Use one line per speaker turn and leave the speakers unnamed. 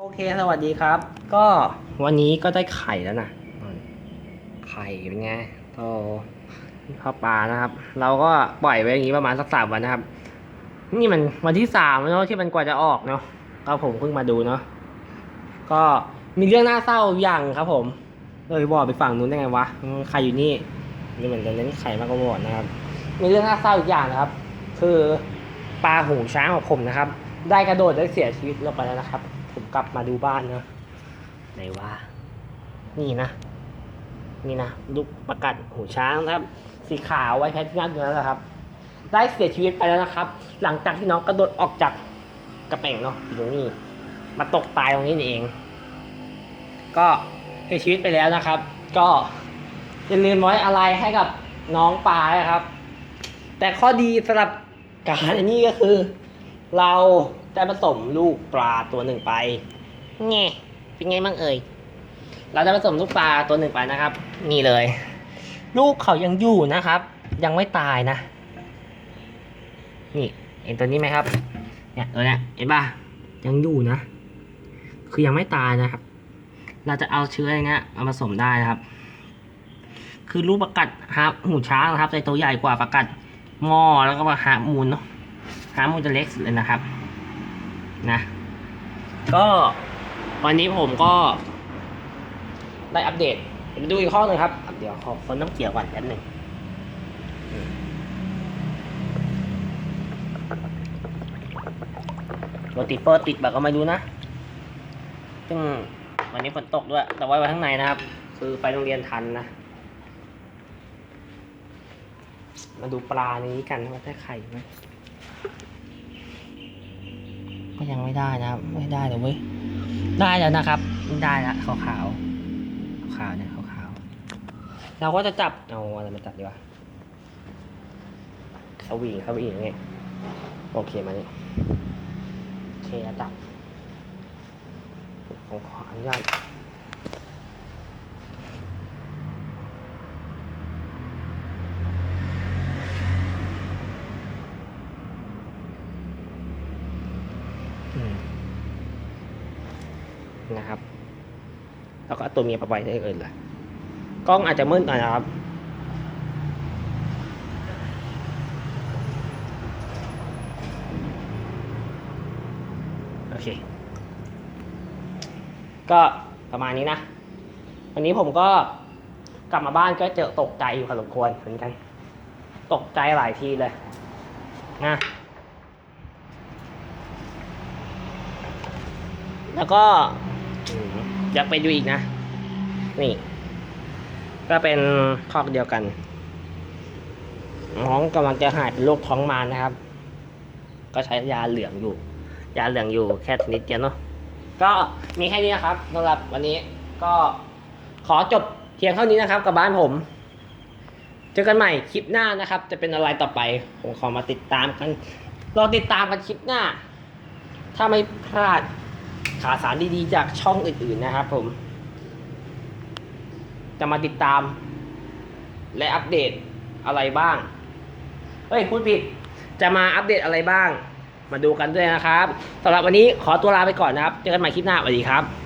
โอเค สวัสดีครับ ก็วันนี้ก็ได้ไข่แล้วนะไข่เป็นไงโตข้าวปลานะครับ เราก็ปล่อยไว้อย่างนี้ประมาณสักสามวันนะครับ นี่มันวันที่สามแล้วเนาะที่มันกว่าจะออกเนาะก็ผมเพิ่งมาดูเนาะก็มีเรื่องน่าเศร้าอย่างครับผมเลยบอกไปฝั่งนู้นได้ไงวะใครอยู่นี่นี่เหมือนจะเน้นไข่มากกว่าบอดนะครับ มีเรื่องน่าเศร้าอีกอย่างนะครับ คือปลาหูช้างของผมนะครับ ได้กระโดดได้เสียชีวิตลงไปแล้วนะครับ ผมกลับมาดูบ้านเนาะไหนวะนี่นะ นี่นะลูกประกัดหูช้างนะครับ สีขาวไว้แพทงัดอยู่แล้วนะครับ ได้เสียชีวิตไปแล้วนะครับ หลังจากที่น้องกระโดดออกจากกระเป่งเนาะอยู่ตรงนี้ มาตกตายตรงนี้เอง ก็เสียชีวิตไปแล้วนะครับ ก็อย่าลืมไว้อะไรให้กับน้องปลานะครับ แต่ข้อดีสำหรับการอันนี้ก็คือ เราได้ผสมลูกปลาตัวหนึ่งไปไงเป็นไงบ้างเอ่ย เราได้ผสมลูกปลาตัวหนึ่งไปนะครับ นี่เลย ลูกเขายังอยู่นะครับ ยังไม่ตายนะ นี่เห็นตัวนี้ไหมครับ เนี่ยตัวเนี้ยเห็นป่ะยังอยู่นะ คือยังไม่ตายนะครับ เราจะเอาเชื้ออย่างเงี้ยเอามาผสมได้นะครับ คือลูกประกัดฮาร์ปหูช้างนะครับในตัวใหญ่กว่าประกัดหม้อแล้วก็มาฮามูลเนาะ ฮาร์มูจะเล็กเลยนะครับนะก็วันนี้ผมก็ ได้อัปเดตไปดูอีกข้อหนึ่งครับ เดี๋ยวขอคนน้ำเกี่ยวก่อนแป๊บหนึ่งรถติดเปิดติดแบบก็ไม่รู้นะ ซึ่งวันนี้ฝนตกด้วย แต่ไว้ไว้ข้างในนะครับ คือไปโรงเรียนทันนะ มาดูปลานี้กันว่าได้ไข่ไหม ก็ยังไม่ได้นะครับ ไม่ได้เลยเว้ยได้แล้วนะครับ ได้แล้วขาวขาวขาวเนี่ยขาวขาวเราก็จะจับเอาอะไรมาจับดีวะสวิงสวิงอย่างเงี้ยโอเคมาเนี่ยโอเคแล้วจับผมขออนุญาต นะครับ แล้วก็ตัวเมียไปไว้ได้เอินเลยกล้องอาจจะมืดหน่อยนะครับโอเค ก็ประมาณนี้นะ วันนี้ผมก็กลับมาบ้านก็เจอตกใจอยู่พอสมควรเหมือนกัน ตกใจหลายทีเลยนะแล้วก็ อยากไปดูอีกนะ นี่ ก็เป็นคอกเดียวกัน น้องกำลังจะหายเป็นโรคท้องมารนะครับ ก็ใช้ยาเหลืองอยู่ ยาเหลืองอยู่แค่นิดเดียวเนาะ ก็มีแค่นี้นะครับสำหรับวันนี้ก็ขอจบเพียงเท่านี้นะครับ กับบ้านผมเจอกันใหม่คลิปหน้านะครับ จะเป็นอะไรต่อไป ผมขอมาติดตามกันรอติดตามกันคลิปหน้า ถ้าไม่พลาด ข่าวสารดีๆ จากช่องอื่นๆนะครับผม จะมาติดตาม และอัปเดตอะไรบ้าง เฮ้ยพูดผิด จะมาอัปเดตอะไรบ้าง มาดูกันด้วยนะครับสำหรับวันนี้ขอตัวลาไปก่อนนะครับ เจอกันใหม่คลิปหน้าสวัสดีครับ